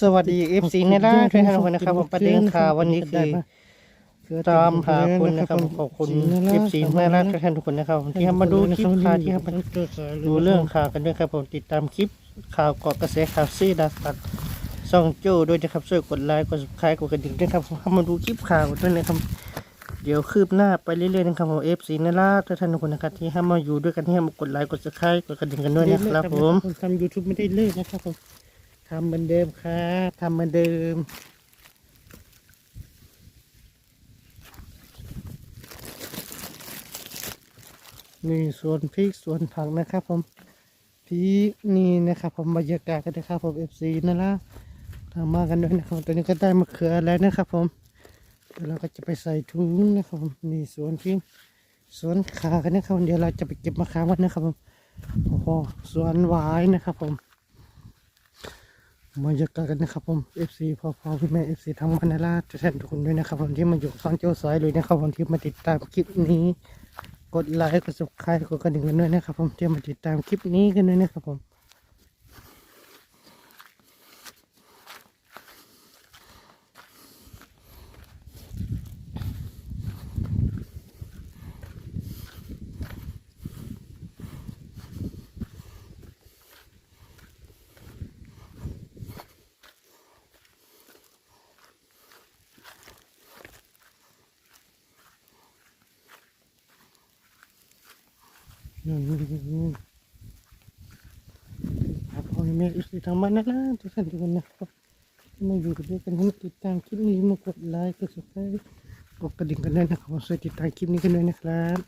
สวัสดีเอฟซีในร้านทุกท่านนะครับผมประเด็นข่าววันนี้คือตามหาคุณนะครับขอบคุณเอฟซีในร้านทุกท่านทุกคนนะครับที่มาดูคลิปข่าวที่มาดูเรื่องข่าวกันด้วยครับผมติดตามคลิปข่าวเกาะกระแสข่าวซีดาสัตซ่องโจ้ด้วยนะครับช่วยกดไลค์กด subscribe กดกระดิ่งด้วยครับเข้ามาดูคลิปข่าวด้วยนะครับเดี๋ยวคืบหน้าไปเรื่อยๆนะครับผมเอฟซีในร้านทุกท่านทุกคนนะครับที่ให้มาอยู่ด้วยกันที่ให้มากดไลค์กด subscribe กดกระดิ่งกันด้วยนะครับผมทำยูทูบไม่ได้เลิกนะครับผม ทำเหมือนเดิมครับทำเหมือนเดิม นี่สวนพริกสวนผักนะครับผมพริกนี่นะครับผมบรรยากาศกันนะครับผมเอฟซีนั่นละทำมากันด้วยนะครับตอนนี้ก็ได้มะเขือแล้วนะครับผมเดี๋ยวเราก็จะไปใส่ถุงนะครับผมนี่สวนพริกสวนขากันนะครับเดี๋ยวเราจะไปเก็บมะขามกันนะครับผมโอ้โหสวนหวายนะครับผม บรรยากาศกันนะครับผม FC พ่อพ่อพี่แม่ FC ทั้งวันนะล่ะทุกท่านทุกคนด้วยนะครับผมที่มาอยู่ซ้อนเจ้าสายเลยนะครับผมที่มาติดตามคลิปนี้ กดไลค์กด subscribe กดกระดิ่งกันด้วยนะครับผมที่มาติดตามคลิปนี้กันด้วยนะครับผม นู่นครับพ่อแม่ FC ทั้งวันนละทุกท่านทุกคนนะครับที่มาอยู่ด้วยกันที่มาติดตามคลิปนี้มากดไลค์กด subscribe กดกระดิ่งกันด้วยนะครับผมช่วยติดตามคลิปนี้กันด้วยนะครับ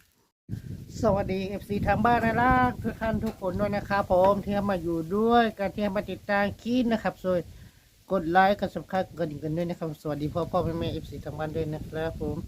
สวัสดี FC ทางบ้านนะล่ะทุกท่านทุกคนด้วยนะครับผมที่มาอยู่ด้วยการที่มาติดตามคลิปนะครับช่วยกดไลค์กด subscribe กดกระดิ่งกันด้วยนะครับสวัสดีพ่อพ่อแม่แม่ FC ทางบ้านด้วยนะครับผม